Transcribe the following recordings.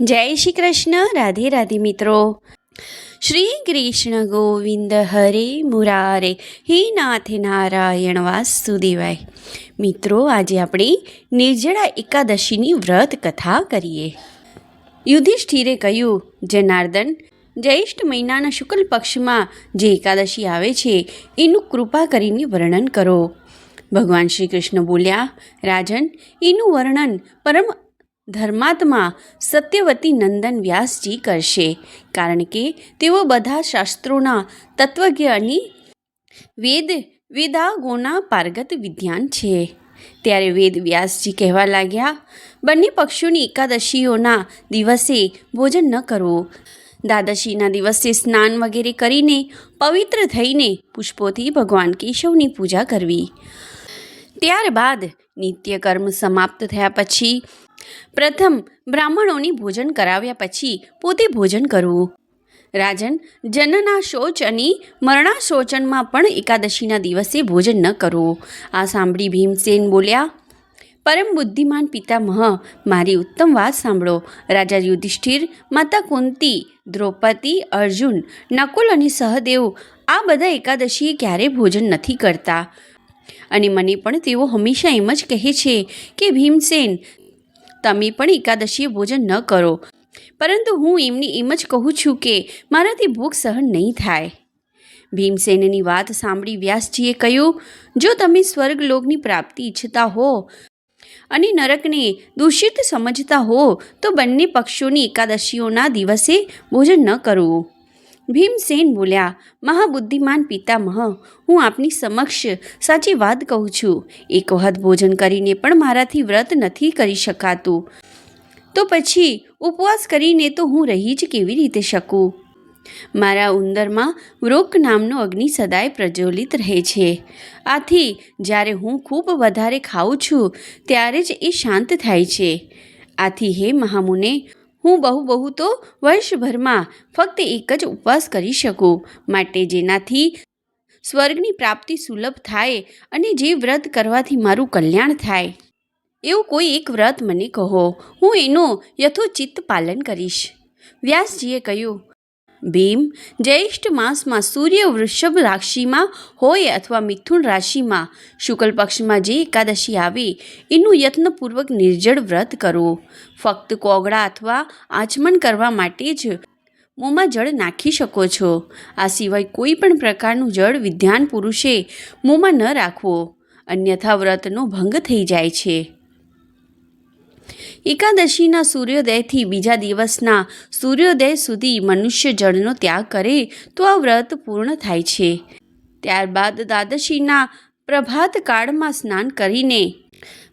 જય શ્રી કૃષ્ણ, રાધે રાધે મિત્રો. શ્રી કૃષ્ણ ગોવિંદ હરે મુરારે, હે નાથ નારાયણ વાસુદેવાય. મિત્રો, આજે આપણે નિર્જળા એકાદશીની વ્રત કથા કરીએ. યુધિષ્ઠિરે કહ્યું, જનાર્દન, જ્યેષ્ઠ મહિનાના શુક્લ પક્ષમાં જે એકાદશી આવે છે, એનું કૃપા કરીને વર્ણન કરો. ભગવાન શ્રી કૃષ્ણ બોલ્યા, રાજન, એનું વર્ણન પરમ ધર્માત્મા સત્યવતી નંદન વ્યાસજી કરશે. કારણ કે તેઓ બધા શાસ્ત્રોના તત્વજ્ઞની વેદ વેદાગોના પારગત વિદ્યાન છે. ત્યારે વેદ વ્યાસજી કહેવા લાગ્યા, બંને પક્ષોની એકાદશીઓના દિવસે ભોજન ન કરવું દ્વાદશીના દિવસે સ્નાન વગેરે કરીને પવિત્ર થઈને પુષ્પોથી ભગવાન કેશવની પૂજા કરવી. ત્યારબાદ નિત્યકર્મ સમાપ્ત થયા પછી પ્રથમ, બ્રાહ્મણોની ભોજન કરાવ્યા પછી પોતે ભોજન કરવું. રાજન, જનના શૌચ અને મરણા શોચનમાં પણ એકાદશીના દિવસે ભોજન ન કરવું. આ સાંભળી ભીમસેન બોલ્યા, પરમ બુદ્ધિમાન પિતામહ, મારી ઉત્તમ વાત સાંભળો. રાજા યુધિષ્ઠિર, માતા કુંતી, દ્રૌપદી, અર્જુન, નકુલ અને સહદેવ આ બધા એકાદશીએ ક્યારેય ભોજન નથી કરતા. અને મને પણ તેઓ હંમેશા એમ જ કહે છે કે, ભીમસેન તમે પણ એકાદશીએ ભોજન ન કરો. પરંતુ હું એમની એમ જ કહું છું કે મારાથી ભૂખ સહન નહીં થાય. ભીમસેનની વાત સાંભળી વ્યાસજીએ કહ્યું, જો તમે સ્વર્ગલોકની પ્રાપ્તિ ઈચ્છતા હો અને નરકને દૂષિત સમજતા હો, તો બંને પક્ષોની એકાદશીઓના દિવસે ભોજન ન કરવું. ભીમસેન બોલ્યા, મહાબુદ્ધિમાન પિતામહ, હું આપની સમક્ષ સાચી વાત કહું છું. એક વખત ભોજન કરીને પણ મારાથી વ્રત નથી કરી શકાતું. તો પછી ઉપવાસ કરીને તો હું રહી જ કેવી રીતે શકું? મારા ઉંદરમાં વૃક નામનો અગ્નિ સદાય પ્રજ્વલિત રહે છે. આથી જ્યારે હું ખૂબ વધારે ખાઉં છું, ત્યારે જ એ શાંત થાય છે. આથી હે મહામુને હું બહુ બહુ તો વર્ષભરમાં ફક્ત એક જ ઉપવાસ કરી શકું. માટે જેનાથી સ્વર્ગની પ્રાપ્તિ સુલભ થાય અને જે વ્રત કરવાથી મારું કલ્યાણ થાય. એવું કોઈ એક વ્રત મને કહો. હું એનો યથોચિત્ત પાલન કરીશ. વ્યાસજીએ કહ્યું ભીમ, જ્યેષ્ઠ માસમાં સૂર્ય વૃષભ રાશિમાં હોય અથવા મિથુન રાશિમાં, શુક્લ પક્ષમાં જે એકાદશી આવે, એનું યત્નપૂર્વક નિર્જળ વ્રત કરો. ફક્ત કોગળા અથવા આચમન કરવા માટે જ મોંમાં જળ નાખી શકો છો. આ સિવાય કોઈ પણ પ્રકારનું જળ વિદ્યાન પુરુષે મોંમાં ન રાખવો. અન્યથા વ્રતનો ભંગ થઈ જાય છે. એકાદશીના સૂર્યોદયથી બીજા દિવસના સૂર્યોદય સુધી મનુષ્ય જળનો ત્યાગ કરે તો આ વ્રત પૂર્ણ થાય છે. ત્યારબાદ દ્વાદશીના પ્રભાત કાળમાં સ્નાન કરીને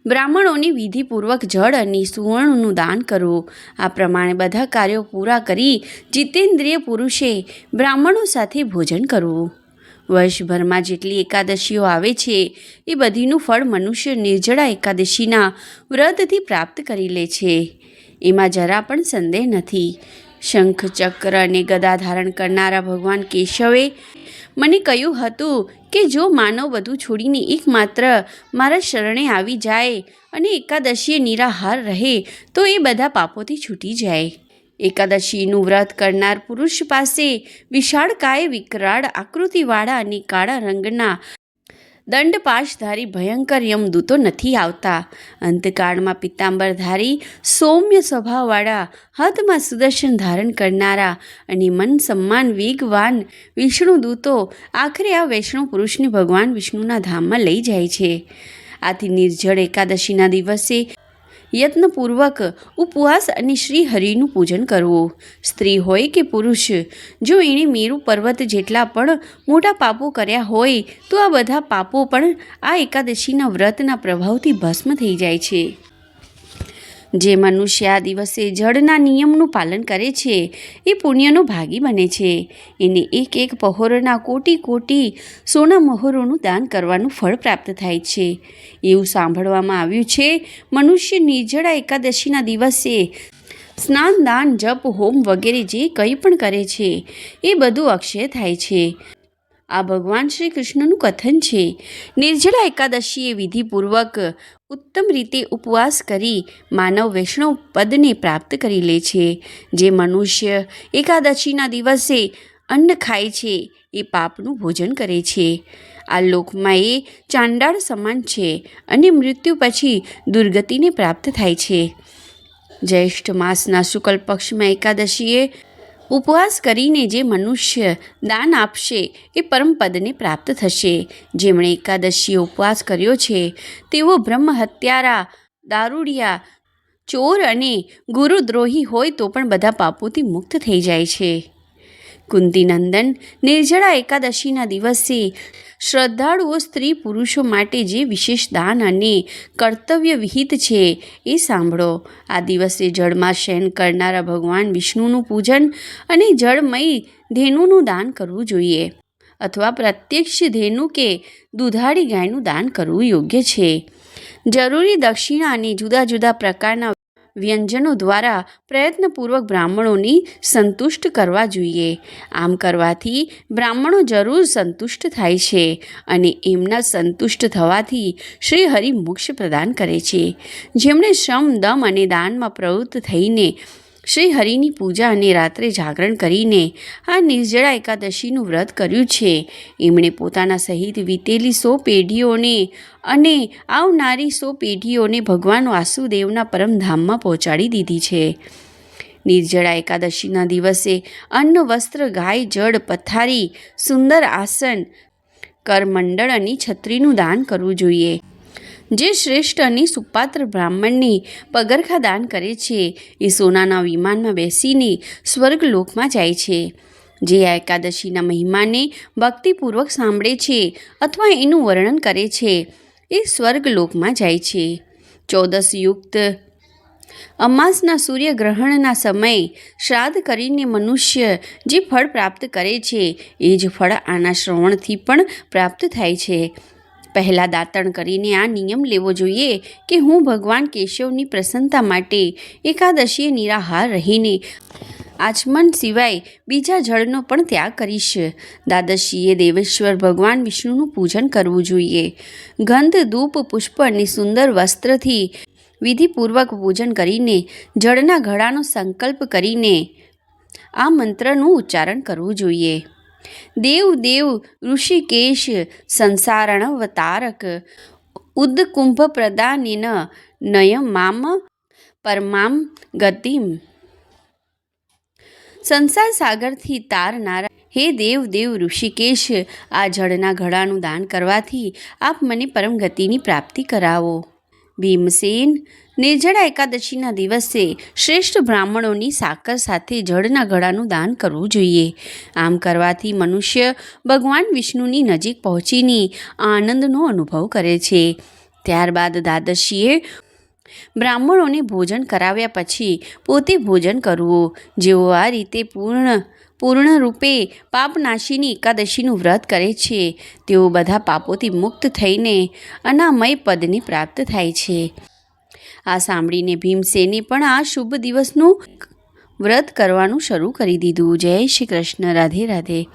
બ્રાહ્મણોને વિધિપૂર્વક જળ અને સુવર્ણનું દાન કરવું આ પ્રમાણે બધા કાર્યો પૂરા કરી જીતેન્દ્રિય પુરુષે બ્રાહ્મણો સાથે ભોજન કરવું. વર્ષભરમાં જેટલી એકાદશીઓ આવે છે, એ બધીનું ફળ મનુષ્ય નિર્જળા એકાદશીના વ્રતથી પ્રાપ્ત કરી લે છે. એમાં જરા પણ સંદેહ નથી. શંખ ચક્ર અને ગદા ધારણ કરનારા ભગવાન કેશવે મને કહ્યું હતું કે જો માનવ બધું છોડીને એકમાત્ર મારા શરણે આવી જાય અને એકાદશીએ નિરાહાર રહે, તો એ બધા પાપોથી છૂટી જાય. એકાદશીનું વ્રત કરનાર પુરુષ પાસે વિશાળકાય વિકરાળ આકૃતિવાળા અને કાળા રંગના દંડપાશધારી ભયંકર યમદૂતો નથી આવતા. અંતકાળમાં પિત્તાંબરધારી સૌમ્ય સ્વભાવવાળા હાથમાં સુદર્શન ધારણ કરનારા અને મન સમ્માન વેગવાન વિષ્ણુદૂતો આખરે આ વૈષ્ણવ પુરુષને ભગવાન વિષ્ણુના ધામમાં લઈ જાય છે. આથી નિર્જળ એકાદશીના દિવસે યત્નપૂર્વક ઉપવાસ અને શ્રી હરિનું પૂજન કરવું. સ્ત્રી હોય કે પુરુષ, જો એણે મેરુ પર્વત જેટલા પણ મોટા પાપો કર્યા હોય, તો આ બધા પાપો પણ આ એકાદશીના વ્રતના પ્રભાવથી ભસ્મ થઈ જાય છે. જે મનુષ્ય આ દિવસે જળના નિયમનું પાલન કરે છે, એ પુણ્યનો ભાગી બને છે. એને એક એક પહોરના કોટી કોટી સોના મહોરોનું દાન કરવાનું ફળ પ્રાપ્ત થાય છે. એવું સાંભળવામાં આવ્યું છે મનુષ્ય નિર્જળા એકાદશીના દિવસે સ્નાન દાન જપ, હોમ વગેરે જે કંઈ પણ કરે છે, એ બધું અક્ષય થાય છે. આ ભગવાન શ્રી કૃષ્ણનું કથન છે. નિર્જળા એકાદશીએ વિધિપૂર્વક ઉત્તમ રીતે ઉપવાસ કરી માનવ વૈષ્ણવ પદને પ્રાપ્ત કરી લે છે. જે મનુષ્ય એકાદશીના દિવસે અન્ન ખાય છે, એ પાપનું ભોજન કરે છે. આ લોકમાં એ ચાંડાળ સમાન છે અને મૃત્યુ પછી દુર્ગતિને પ્રાપ્ત થાય છે. જ્યેષ્ઠ માસના શુક્લ પક્ષમાં એકાદશીએ ઉપવાસ કરીને જે મનુષ્ય દાન આપશે એ પરમપદને પ્રાપ્ત થશે. જેમણે એકાદશીએ ઉપવાસ કર્યો છે, તેઓ બ્રહ્મ હત્યારા, દારૂડિયા, ચોર અને ગુરુદ્રોહી હોય તો પણ બધા પાપોથી મુક્ત થઈ જાય છે. કુંતીનંદન નિર્જળા એકાદશીના દિવસે શ્રદ્ધાળુઓ સ્ત્રી પુરુષો માટે જે વિશેષ દાન અને કર્તવ્ય વિહિત છે એ સાંભળો. આ દિવસે જળમાં શયન કરનારા ભગવાન વિષ્ણુનું પૂજન અને જળમય ધેનુનું દાન કરવું જોઈએ. અથવા પ્રત્યક્ષ ધેનુ કે દુધાળી ગાયનું દાન કરવું યોગ્ય છે. જરૂરી દક્ષિણા અને જુદા જુદા પ્રકારના વ્યંજનો દ્વારા પ્રયત્નપૂર્વક બ્રાહ્મણોની સંતુષ્ટ કરવા જોઈએ. આમ કરવાથી બ્રાહ્મણો જરૂર સંતુષ્ટ થાય છે અને એમના સંતુષ્ટ થવાથી શ્રી હરિ મોક્ષ પ્રદાન કરે છે. જેમણે શ્રમ, દમ અને દાનમાં પ્રવૃત્ત થઈને શ્રી હરિની પૂજા અને રાત્રે જાગરણ કરીને આ નિર્જળા એકાદશીનું વ્રત કર્યું છે. એમણે પોતાના સહિત વીતેલી સો પેઢીઓને અને આવનારી સો પેઢીઓને ભગવાન વાસુદેવના પરમધામમાં પહોંચાડી દીધી છે. નિર્જળા એકાદશીના દિવસે અન્ન, વસ્ત્ર, ગાય, જળ, પથારી, સુંદર આસન, કરમંડળ અને છત્રીનું દાન કરવું જોઈએ. જે શ્રેષ્ઠ અને સુપાત્ર બ્રાહ્મણને પગરખા દાન કરે છે, એ સોનાના વિમાનમાં બેસીને સ્વર્ગલોકમાં જાય છે. જે આ એકાદશીના મહિમાને ભક્તિપૂર્વક સાંભળે છે અથવા એનું વર્ણન કરે છે, એ સ્વર્ગલોકમાં જાય છે. ચૌદસ યુક્ત અમાસના સૂર્યગ્રહણના સમયે શ્રાદ્ધ કરીને મનુષ્ય જે ફળ પ્રાપ્ત કરે છે, એ જ ફળ આના શ્રવણથી પણ પ્રાપ્ત થાય છે. પહેલાં દાંતણ કરીને આ નિયમ લેવો જોઈએ કે હું ભગવાન કેશવની પ્રસન્નતા માટે એકાદશીએ નિરાહાર રહીને આચમન સિવાય બીજા જળનો પણ ત્યાગ કરીશ. દાદશીએ દેવેશ્વર ભગવાન વિષ્ણુનું પૂજન કરવું જોઈએ. ગંધ, ધૂપ, પુષ્પ અને સુંદર વસ્ત્રથી વિધિપૂર્વક પૂજન કરીને જળના ઘડાનો સંકલ્પ કરીને આ મંત્રનું ઉચ્ચારણ કરવું જોઈએ. દેવ દેવ ઋષિકેશ સંસારણવતારક. ઉદકુંભ પ્રદાનિન નયમ મામ પરમામ ગતિમ. સંસાર સાગરથી તારનારા. હે દેવ દેવ ઋષિકેશ, આ જળના ઘડાનું દાન કરવાથી આપ મને પરમ ગતિની પ્રાપ્તિ કરાવો. ભીમસેન નિર્જળા એકાદશીના દિવસે શ્રેષ્ઠ બ્રાહ્મણોની સાકર સાથે જળના ઘડાનું દાન કરવું જોઈએ. આમ કરવાથી મનુષ્ય ભગવાન વિષ્ણુની નજીક પહોંચીને આનંદનો અનુભવ કરે છે. ત્યારબાદ દ્વાદશીએ બ્રાહ્મણોને ભોજન કરાવ્યા પછી પોતે ભોજન કરવું. જેઓ આ રીતે પૂર્ણ પૂર્ણ રૂપે પાપનાશીની એકાદશીનું વ્રત કરે છે. તેઓ બધા પાપોથી મુક્ત થઈને અનામય પદને પ્રાપ્ત થાય છે. આ સાંભળીને ભીમસેને પણ આ શુભ દિવસનું વ્રત કરવાનું શરૂ કરી દીધું. જય શ્રી કૃષ્ણ. રાધે રાધે.